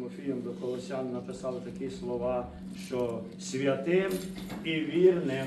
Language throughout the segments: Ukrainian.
Тимофієм до Колосян написав такі слова, що святим і вірним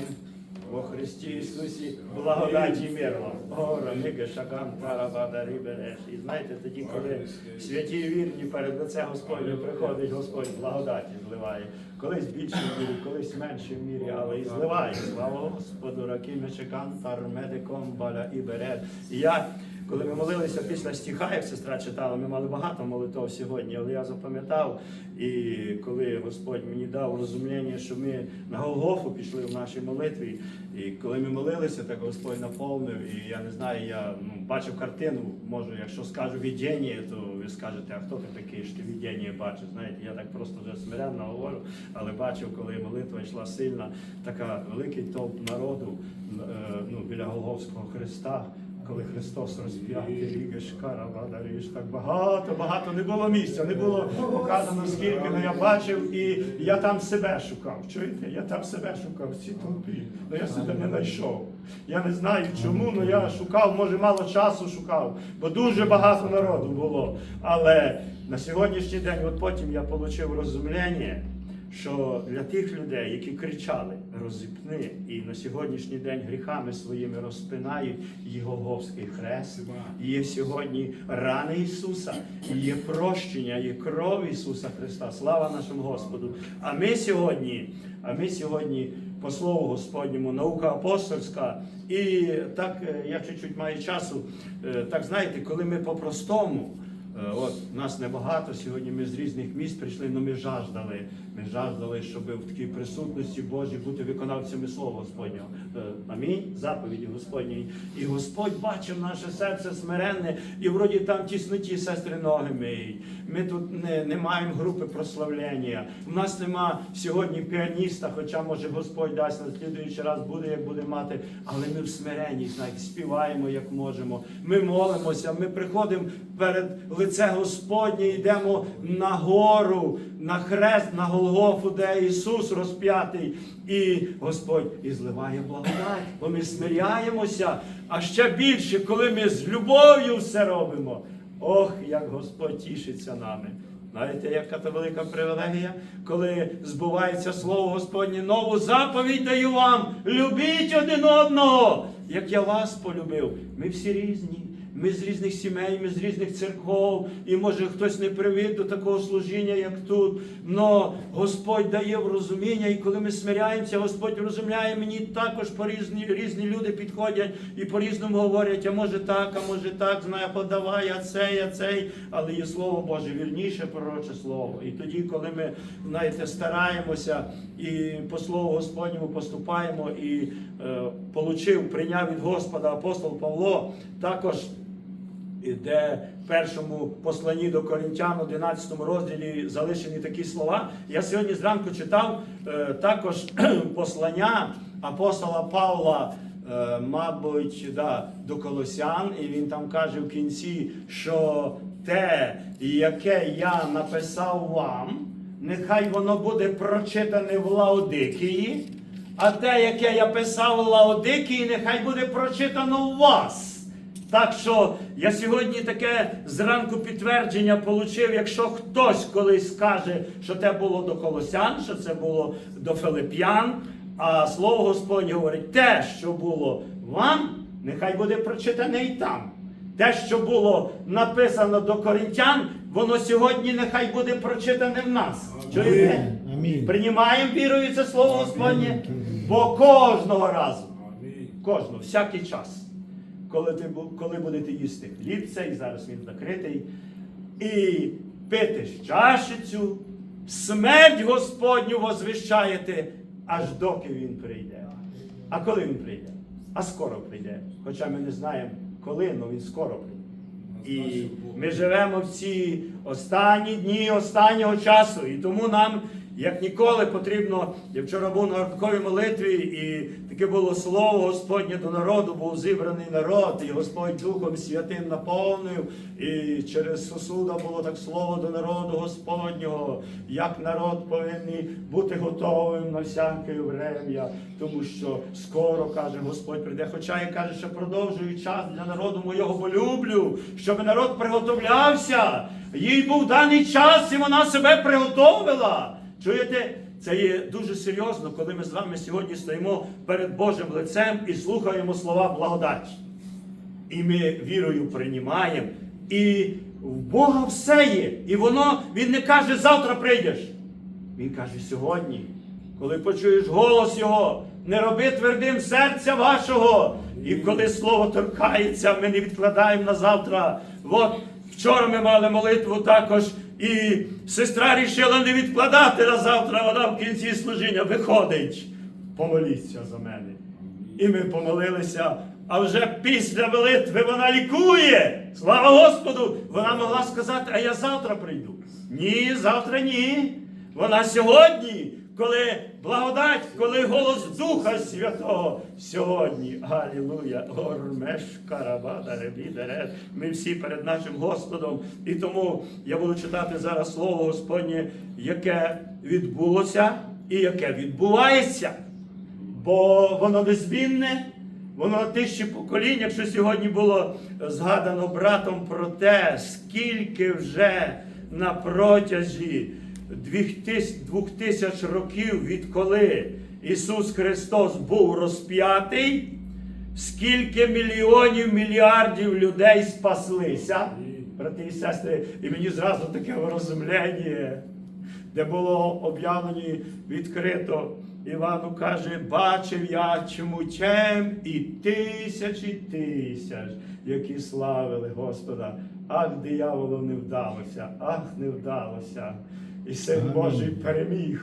во Христі Ісусі благодаті мир вам. Гора, мига, шагам, тарабада, рибереш. І знаєте, тоді, коли святі і вірні перед лице Господнє приходить, Господь благодаті зливає. Колись більше мірі, колись менше в мірі, але і зливає. Слава Господу, ракими шагам, тар, медиком, баля і берет. І я коли ми молилися після стиха, як сестра читала, ми мали багато молитов сьогодні, але я запам'ятав, і коли Господь мені дав розуміння, що ми на Голгофу пішли в нашій молитві, і коли ми молилися, так Господь наповнив, і я не знаю, я ну, бачив картину, можу, якщо скажу віддєння, то ви скажете, а хто ти такий, що ти віддєння бачиш? Знаєте, я так просто вже смиренно говорю, але бачив, коли молитва йшла сильна, така великий толп народу е, ну, біля Голговського Христа коли Христос розп'ятий, ріж, так багато, багато не було місця, не було показано скільки, але я бачив і я там себе шукав. Чуєте? Я там себе шукав в толпі, але я себе не знайшов. Я не знаю чому, але я шукав, може мало часу шукав, бо дуже багато народу було. Але на сьогоднішній день, от потім я отримав розуміння, що для тих людей, які кричали розіпни і на сьогоднішній день гріхами своїми розпинають його говський хрест, є сьогодні рани Ісуса, є прощення, є кров Ісуса Христа. Слава нашому Господу. А ми сьогодні, а ми сьогодні. По слову Господньому, наука апостольська. І так, е, я чуть-чуть маю часу. е, Так знаєте, коли ми по-простому, От нас небагато. Сьогодні ми з різних міст прийшли, але ми жаждали. Ми жаждали, щоб в такій присутності Божій бути виконавцями Слова Господнього. Е, Амінь. Заповіді Господньої. І Господь бачив наше серце смиренне, і вроді там тісноті сестри ноги миють. Ми тут не, не маємо групи прославлення. У нас нема сьогодні піаніста, хоча може Господь дасть на слідуючий раз буде, як буде мати. Але ми в смиренні, знаєте, співаємо як можемо. Ми молимося, ми приходимо перед лице Господнє, йдемо на гору, на хрест, на Голгофу, де Ісус розп'ятий. І Господь і зливає благодать, бо ми смиряємося. А ще більше, коли ми з любов'ю все робимо. Ох, як Господь тішиться нами. Знаєте, яка та велика привілегія, коли збувається слово Господнє, нову заповідь даю вам, любіть один одного, як я вас полюбив. Ми всі різні. Ми з різних сімей, ми з різних церков, і може хтось не привик до такого служіння, як тут. Но Господь дає в розуміння, і коли ми смиряємося, Господь розумляє, мені також по різні, різні люди підходять і по-різному говорять, а може так, а може так, знає, подавай, а цей, а цей. Але є Слово Боже, вірніше пророче слово. І тоді, коли ми знаєте, стараємося і по Слову Господньому поступаємо, і е, получив, прийняв від Господа апостол Павло, також де в першому посланні до Коринтян, 11 розділі залишені такі слова. Я сьогодні зранку читав е, також послання апостола Павла, е, мабуть, да, до Колосян, і він там каже в кінці, що те, яке я написав вам, нехай воно буде прочитане в Лаодикії, а те, яке я писав в Лаодикії, нехай буде прочитано в вас. Так що я сьогодні таке зранку підтвердження отримав, якщо хтось колись скаже, що це було до Колосян, що це було до Филип'ян, а слово Господнє говорить, те, що було вам, нехай буде прочитане і там. Те, що було написано до коринтян, воно сьогодні нехай буде прочитане в нас. Чуєте? Приймаємо вірою це слово Господнє, бо кожного разу, кожного, всякий час коли, ти, коли будете їсти хліб цей, зараз він закритий, і пити чашицю, смерть Господню возвіщаєте, аж доки він прийде. А коли він прийде? А скоро прийде. Хоча ми не знаємо коли, але він скоро прийде. І ми живемо в ці останні дні останнього часу. І тому нам, як ніколи, потрібно. Я вчора був на ранковій молитві, і таке було слово Господнє до народу, був зібраний народ, і Господь Духом Святим наповнив. І через сосуда було так слово до народу Господнього, як народ повинен бути готовим на всяке врем'я, тому що скоро каже Господь прийде. Хоча я каже, що продовжую час для народу моєго, бо люблю, щоб народ приготовлявся. Їй був даний час, і вона себе приготовила. Чуєте? Це є дуже серйозно, коли ми з вами сьогодні стоїмо перед Божим лицем і слухаємо слова благодаті. І ми вірою приймаємо. І в Бога все є. І воно, Він не каже, завтра прийдеш. Він каже, сьогодні, коли почуєш голос Його, не роби твердим серця вашого. І коли слово торкається, ми не відкладаємо на завтра. От вчора ми мали молитву також, і сестра рішила не відкладати на завтра. Вона в кінці служіння виходить. Помоліться за мене. І ми помолилися. А вже після молитви вона лікує. Слава Господу! Вона могла сказати, а я завтра прийду. Ні, завтра ні. Вона сьогодні, коли благодать, коли голос Духа Святого сьогодні. Алілуя! Ормеш карабада ребідерет. Ми всі перед нашим Господом. І тому я буду читати зараз Слово Господнє, яке відбулося і яке відбувається бо воно незмінне, воно тисячі поколінь, якщо сьогодні було згадано братом про те, скільки вже на протязі двох тисяч років, відколи Ісус Христос був розп'ятий, скільки мільйонів, мільярдів людей спаслися, брати і сестри, і мені зразу таке розумлення де було об'явлені відкрито. Івану каже, бачив я чмутем і тисячі тисяч, які славили Господа. Ах, дияволу не вдалося, ах, не вдалося. І син Божий переміг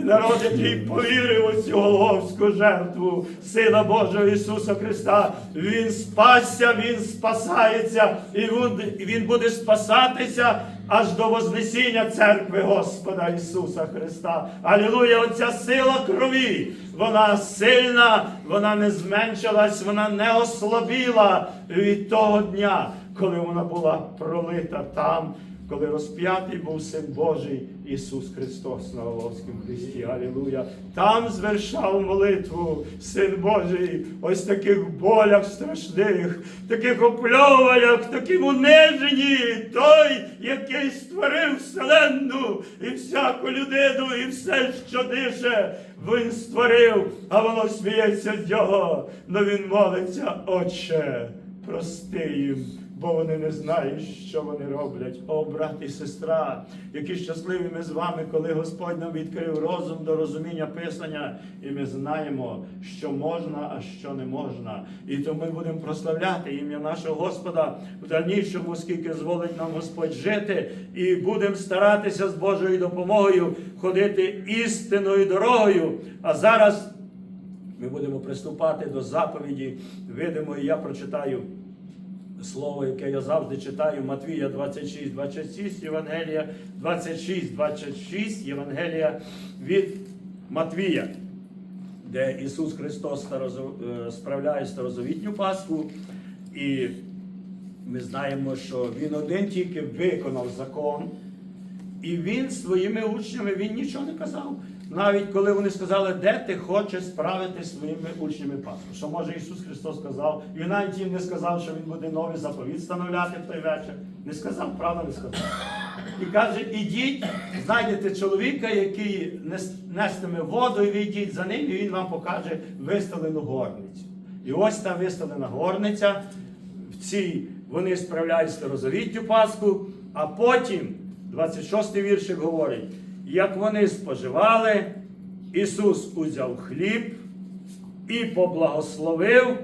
і народ, який повірив у цю головську жертву Сина Божого Ісуса Христа. Він спасся, Він спасається, і він- і Він буде спасатися аж до Вознесіння церкви Господа Ісуса Христа. Алілуя! Оця сила крові, вона сильна, вона не зменшилась, вона не ослабіла від того дня, коли вона була пролита там. Коли розп'ятий був Син Божий Ісус Христос на Головському Христі, Алілуя. Там звершав молитву Син Божий, ось таких болях страшних, таких опльовуваннях, таким униженні, той, який створив вселенну і всяку людину, і все, що дише, він створив, а воно сміється з нього. Но він молиться, Отче, прости їм бо вони не знають, що вони роблять. О, брат і сестра, які щасливі ми з вами, коли Господь нам відкрив розум до розуміння Писання, і ми знаємо, що можна, а що не можна. І тому ми будемо прославляти ім'я нашого Господа в дальнішому, скільки зволить нам Господь жити, і будемо старатися з Божою допомогою ходити істинною дорогою. А зараз ми будемо приступати до заповіді. Видимої, я прочитаю слово, яке я завжди читаю, Матвія 26, 26, Євангелія 26, 26, Євангелія від Матвія, де Ісус Христос е, справляє старозавітню Пасху. І ми знаємо, що Він один тільки виконав закон. І він своїми учнями він нічого не казав. Навіть коли вони сказали, де ти хочеш справити своїми учнями Пасху. Що може Ісус Христос сказав, і навіть їм не сказав, що Він буде новий заповіт встановляти в той вечір. Не сказав, правда не сказав. І каже, ідіть, знайдете чоловіка, який нес- нестиме воду, і ви йдіть за ним, і він вам покаже виставлену горницю. І ось та виставлена горниця. В цій вони справляють старозавіттю Пасху, а потім 26-й віршик говорить, як вони споживали, Ісус узяв хліб і поблагословив,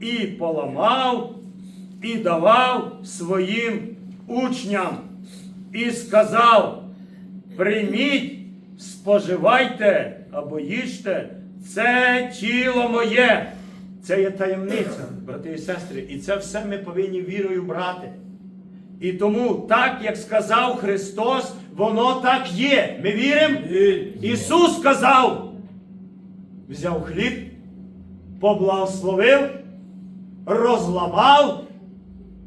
і поламав, і давав своїм учням, і сказав: прийміть, споживайте або їжте, це тіло моє. Це є таємниця, брати і сестри, і це все ми повинні вірою брати. І тому, так як сказав Христос, воно так є. Ми віримо? Ісус сказав, взяв хліб, поблагословив, розламав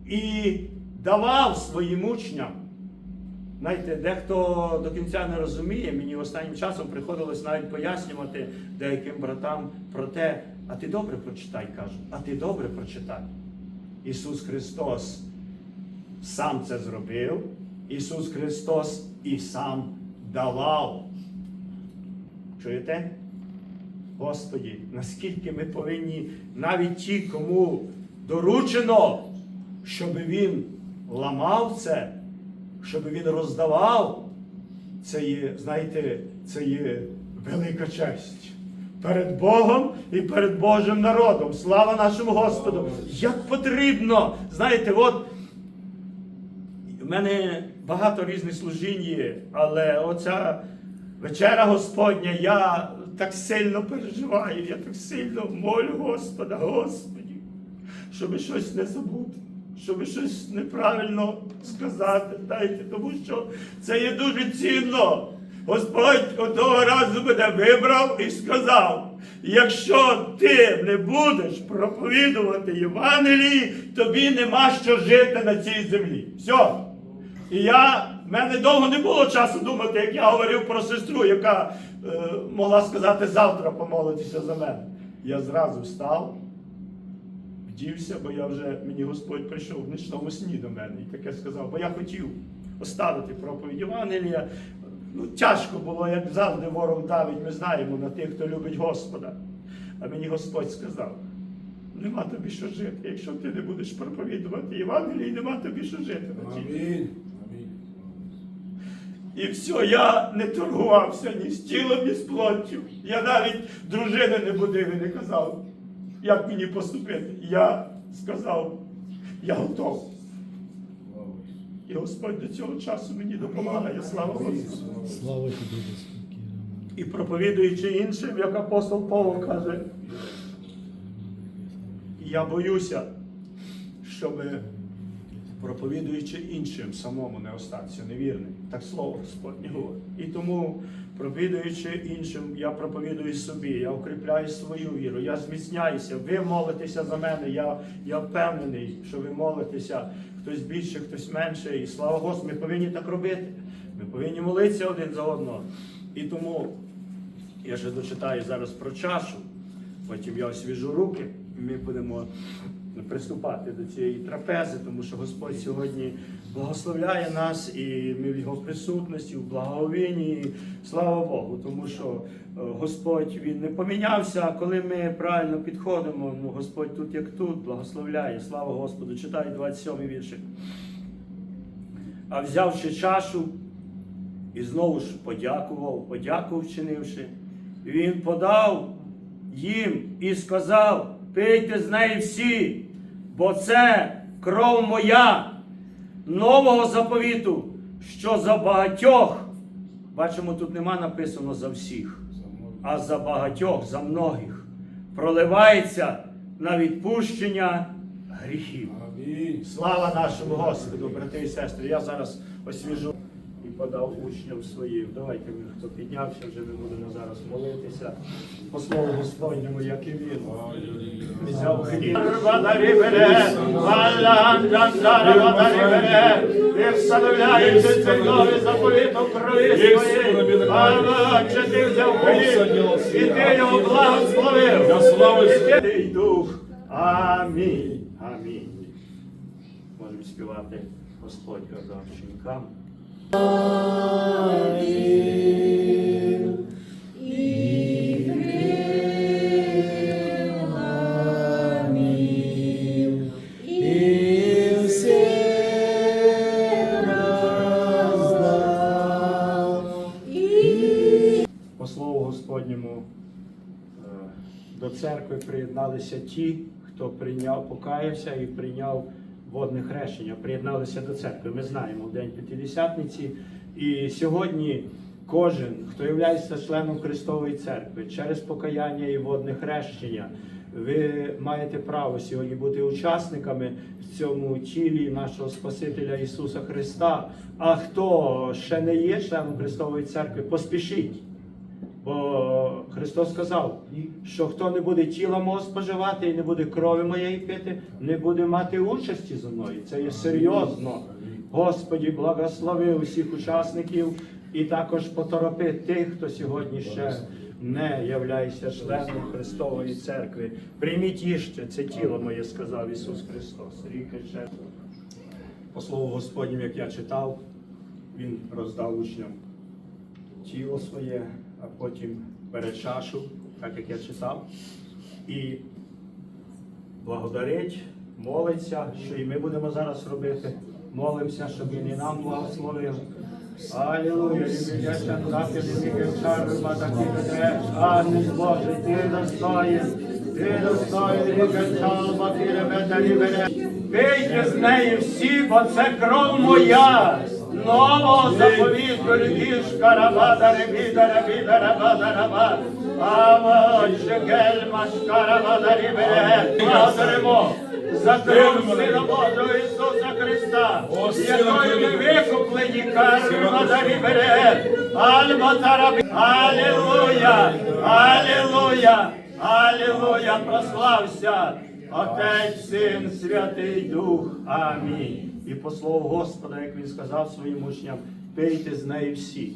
і давав своїм учням. Знаєте, дехто до кінця не розуміє, мені останнім часом приходилось навіть пояснювати деяким братам про те, а ти добре прочитай, кажуть, а ти добре прочитай. Ісус Христос сам це зробив, Ісус Христос і сам давав. Чуєте? Господі, наскільки ми повинні навіть ті, кому доручено, щоб він ламав це, щоб він роздавав, це є, знаєте, це є велика честь. Перед Богом і перед Божим народом. Слава нашому Господу! Як потрібно! Знаєте, от мене багато різних служінь є, але оця вечера Господня, я так сильно переживаю, я так сильно молю Господа, Господі, щоб щось не забути, щоб щось неправильно сказати. Знаєте, тому що це є дуже цінно. Господь одного разу мене вибрав і сказав: якщо ти не будеш проповідувати Євангелії, тобі нема що жити на цій землі. Все. І я, в мене довго не було часу думати, як я говорив про сестру, яка е, могла сказати завтра помолитися за мене. Я зразу встав, вдівся, бо я вже, мені Господь прийшов в нічному сні до мене і таке сказав, бо я хотів оставити проповідь Євангелія. Ну, тяжко було, як завжди ворог давить, ми знаємо на тих, хто любить Господа. А мені Господь сказав, нема тобі що жити. Якщо ти не будеш проповідувати Євангелії, нема тобі що жити на. Амінь. І все, я не торгувався ні з тілом, ні з плоттю. Я навіть дружини не будив і не казав, як мені поступити. Я сказав, я готов. І Господь до цього часу мені допомагає, слава Господу. Слава тобі, Господи. І проповідуючи іншим, як апостол Павло каже, я боюся, щоб проповідуючи іншим, самому не остатися невірним. Так слово Господнє говорить. І тому, проповідуючи іншим, я проповідую собі, я укріпляю свою віру, я зміцняюся. Ви молитеся за мене. Я, я впевнений, що ви молитеся, хтось більше, хтось менше. І слава Господу, ми повинні так робити. Ми повинні молитися один за одного. І тому я ще дочитаю зараз про чашу, потім я освіжу руки, і ми будемо приступати до цієї трапези, тому що Господь сьогодні благословляє нас, і ми в Його присутності, в благовінні. Слава Богу, тому що е, Господь Він не помінявся, а коли ми правильно підходимо, ну Господь тут як тут, благословляє. Слава Господу. Читаю 27 віршик. А взявши чашу, і знову ж подякував, подяку вчинивши. Він подав їм і сказав: пийте з неї всі, бо це кров моя нового заповіту, що за багатьох, бачимо, тут нема написано за всіх, а за багатьох, за многих, проливається на відпущення гріхів. Слава нашому Господу, брати і сестри. Я зараз освіжу подав учням своїм. Давайте ми, хто піднявся, вже ми будемо зараз молитися. По слову Господньому, як і він. Взяв хліб. Вадарі бере, вадарі бере. Ти встановляєш цей новий заповіт у крові своєї. Ага, чи ти взяв хліб, і ти його благословив. І дух. Амінь. Амінь. Можемо співати Господь казав ученикам. По слову Господньому е, до церкви приєдналися ті, хто прийняв, покаявся і прийняв водне хрещення, приєдналися до церкви. Ми знаємо в День П'ятидесятниці. І сьогодні кожен, хто є членом Христової церкви, через покаяння і водне хрещення, ви маєте право сьогодні бути учасниками в цьому тілі нашого Спасителя Ісуса Христа. А хто ще не є членом Христової церкви, поспішіть. Бо Христос сказав, що хто не буде тіла мого споживати і не буде крові моєї пити, не буде мати участі зі мною. Це є серйозно. Господі, благослови усіх учасників і також поторопи тих, хто сьогодні ще не являється членом Христової церкви. Прийміть їжте, це тіло моє, сказав Ісус Христос. Ріки ще. по слову Господнім, як я читав, він роздав учням тіло своє, а потім бере чашу, так як я читав, і благодарить, молиться, що і ми будемо зараз робити. Молимося, щоб він і нам благословив. Любія шантати, любія чарви, матаки, веде, Ангел Божий, ти достоїн, ти достоїн, любія чалма, ти ребета. Пийте з неї всі, бо це кров моя, нового заповіту, любіш, карабада, ребіда, ребіда, рабада, раба. Ава, шегельма, шкарабада, рібере. Благодаримо за кров Сина Божого Ісуса Христа, якою ми викуплені карма бере. Альма тарабі. Алілуя! Алілуя! Алілуя! Прослався! Отець, Син, Святий Дух. Амінь. І по слову Господа, як він сказав своїм учням, пийте з неї всі,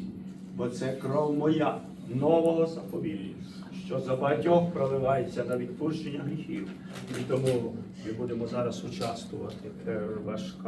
бо це кров моя, нового заповілля, що за багатьох проливається на відпущення гріхів. І тому ми будемо зараз участвувати. Первашка.